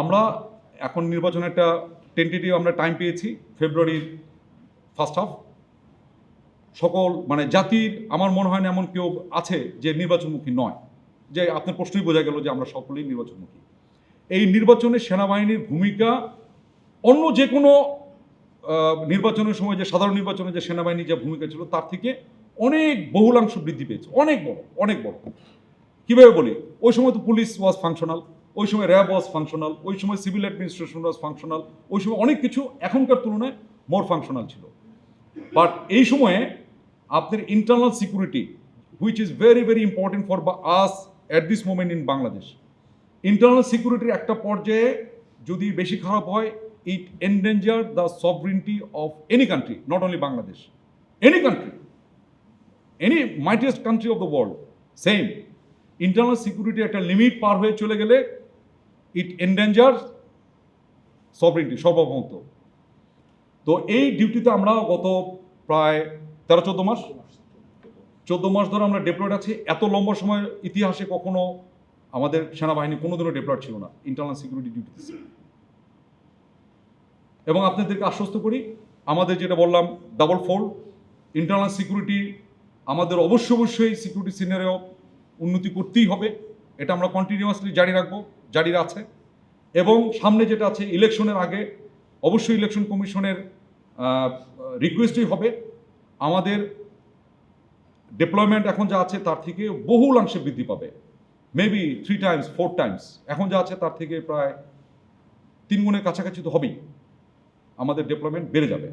আমরা এখন নির্বাচনের একটা টেন্টেটিভ আমরা টাইম পেয়েছি ফেব্রুয়ারির ফার্স্ট হাফ সকল মানে জাতির, আমার মনে হয় না এমন কেউ আছে যে নির্বাচনমুখী নয়। যে আপনার প্রশ্নই বোঝা গেল যে আমরা সকলেই নির্বাচনমুখী। এই নির্বাচনে সেনাবাহিনীর ভূমিকা অন্য যে কোনো নির্বাচনের সময় যে সাধারণ নির্বাচনে যে সেনাবাহিনীর যে ভূমিকা ছিল তার থেকে অনেক বহুলাংশ বৃদ্ধি পেয়েছে। অনেক বড় অনেক বড়। কীভাবে বলি? ওই সময় তো পুলিশ ওয়াজ ফাংশনাল ওই সময় র্যাব ওয়াজ ফাংশনাল, ওই সময় সিভিল অ্যাডমিনিস্ট্রেশন ওয়াজ ফাংশনাল, ওই সময় অনেক কিছু এখনকার তুলনায় মোর ফাংশনাল ছিল। বাট এই সময়ে আপনার internal security which is very very important for বা us at this moment in Bangladesh internal সিকিউরিটির একটা পর্যায়ে যদি বেশি খারাপ হয় it endanger the sovereignty of any country not only Bangladesh any country any mightiest country of the world same internal security একটা limit পার হয়ে চলে গেলে ইট এন্ডেঞ্জার সভরিনটি সর্বভৌমত্ব। তো এই ডিউটিতে আমরা গত প্রায় তেরো, চোদ্দ মাস চোদ্দ মাস ধরে আমরা ডেপ্লয়েড আছি। এত লম্বা সময় ইতিহাসে কখনো আমাদের সেনাবাহিনী কোনোদিনও ডেপ্লয়েড ছিল না ইন্টারনাল সিকিউরিটি ডিউটিতে এবং আপনাদেরকে আশ্বস্ত করি, আমাদের যেটা বললাম ডাবল ফোর ইন্টারনাল সিকিউরিটি আমাদের অবশ্য অবশ্যই সিকিউরিটি সিনারিও উন্নতি করতেই হবে। এটা আমরা কন্টিনিউয়াসলি জারি রাখব। জারি আছে এবং সামনে যেটা আছে ইলেকশনের আগে অবশ্যই ইলেকশন কমিশনের রিকোয়েস্টই হবে। আমাদের ডিপ্লয়মেন্ট এখন যা আছে তার থেকে বহুলাংশে বৃদ্ধি পাবে। Maybe three times four times এখন যা আছে তার থেকে প্রায় তিন গুণের কাছাকাছি তো হবেই। আমাদের ডেভেলপমেন্ট বেড়ে যাবে।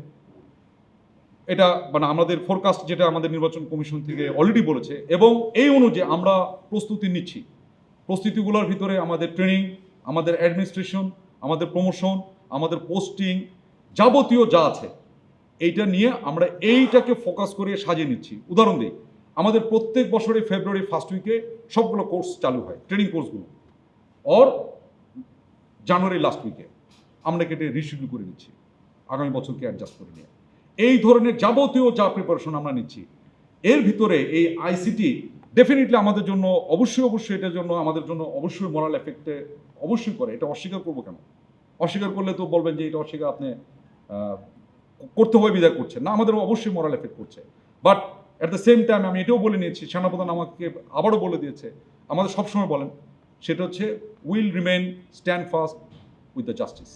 এটা মানে আমাদের ফোরকাস্ট যেটা আমাদের নির্বাচন কমিশন থেকে অলরেডি বলেছে এবং এই অনুযায়ী আমরা প্রস্তুতি নিচ্ছি। প্রস্তুতিগুলোর ভিতরে আমাদের ট্রেনিং, আমাদের অ্যাডমিনিস্ট্রেশন, আমাদের প্রমোশন, আমাদের পোস্টিং যাবতীয় যা আছে, এইটা নিয়ে আমরা এইটাকে ফোকাস করে সাজিয়ে নিচ্ছি। উদাহরণ দিই, আমাদের প্রত্যেক বছরে ফেব্রুয়ারি ফার্স্ট উইকে সবগুলো কোর্স চালু হয়, ট্রেনিং কোর্সগুলো। অর জানুয়ারি লাস্ট উইকে আমরা কেটে রিশিডিউল করে নিচ্ছি, আগামী বছরকে অ্যাডজাস্ট করে নিয়ে। এই ধরনের যাবতীয় যা প্রিপারেশন আমরা নিচ্ছি, এর ভিতরে এই আইসিটি ডেফিনেটলি আমাদের জন্য, অবশ্যই অবশ্যই এটার জন্য, আমাদের জন্য অবশ্যই মোরাল এফেক্টে অবশ্যই করে। এটা অস্বীকার করব কেন? অস্বীকার করলে তো বলবেন যে এটা অস্বীকার আপনি করতে হয়, বিদায় করছেন। না আমাদের অবশ্যই মোরাল এফেক্ট করছে। But at the same time আমি এটাও বলে নিয়েছি, সেনাপ্রধান আমাকে আবারও বলে দিয়েছে, আমাদের সবসময় বলেন, সেটা হচ্ছে will remain stand fast with the justice